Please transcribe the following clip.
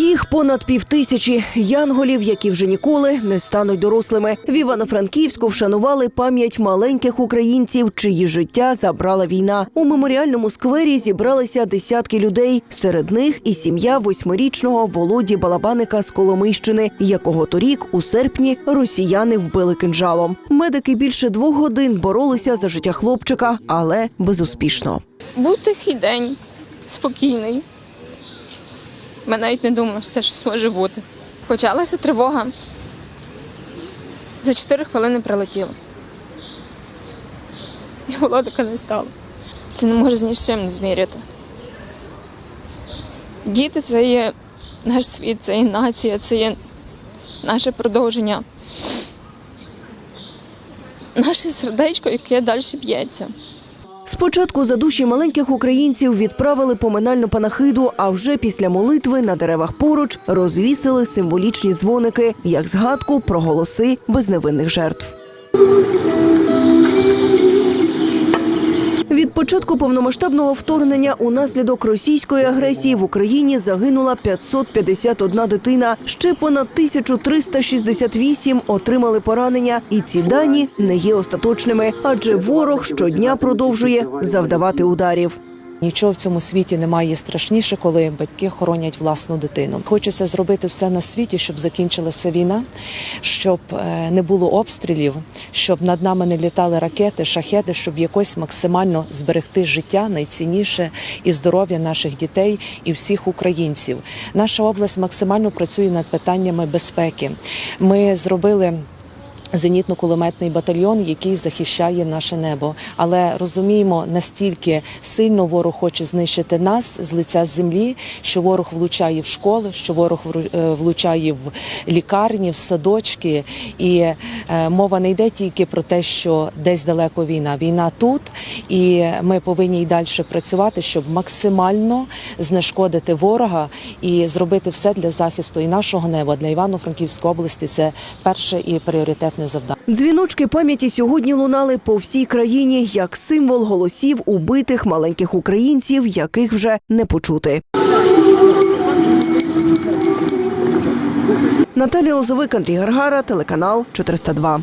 Їх понад півтисячі янголів, які вже ніколи не стануть дорослими. В Івано-Франківську вшанували пам'ять маленьких українців, чиї життя забрала війна. У меморіальному сквері зібралися десятки людей. Серед них і сім'я восьмирічного Володі Балабаника з Коломийщини, якого торік у серпні росіяни вбили кинжалом. Медики більше двох годин боролися за життя хлопчика, але безуспішно. Був тихий день, спокійний. Ми навіть не думали, що це щось може бути. Почалася тривога. За 4 хвилини прилетіло. І Володика не стало. Це не може з чим не зміряти. Діти це є наш світ, це є нація, це є наше продовження. Наше сердечко, яке далі б'ється. Спочатку за душі маленьких українців відправили поминальну панахиду, а вже після молитви на деревах поруч розвісили символічні дзвоники як згадку про голоси безневинних жертв. Початку повномасштабного вторгнення унаслідок російської агресії в Україні загинула 551 дитина. Ще понад 1368 отримали поранення, і ці дані не є остаточними, адже ворог щодня продовжує завдавати ударів. Нічого в цьому світі немає страшніше, коли батьки хоронять власну дитину. Хочеться зробити все на світі, щоб закінчилася війна, щоб е, не було обстрілів, щоб над нами не літали ракети, шахеди, щоб якось максимально зберегти життя найцінніше і здоров'я наших дітей і всіх українців. Наша область максимально працює над питаннями безпеки. Ми зробили. Зенітно-кулеметний батальйон, який захищає наше небо, але розуміємо, настільки сильно ворог хоче знищити нас з лиця землі, що ворог влучає в школи, що ворог е, влучає в лікарні, в садочки. І е, мова не йде тільки про те, що десь далеко війна. Війна тут, і ми повинні й далі працювати, щоб максимально знешкодити ворога і зробити все для захисту і нашого неба для Івано-Франківської області. Це перше і пріоритетне завдання. Дзвіночки пам'яті сьогодні лунали по всій країні як символ голосів убитих маленьких українців, яких вже не почути. Наталія Лозовик, Андрій Гаргара, телеканал 402.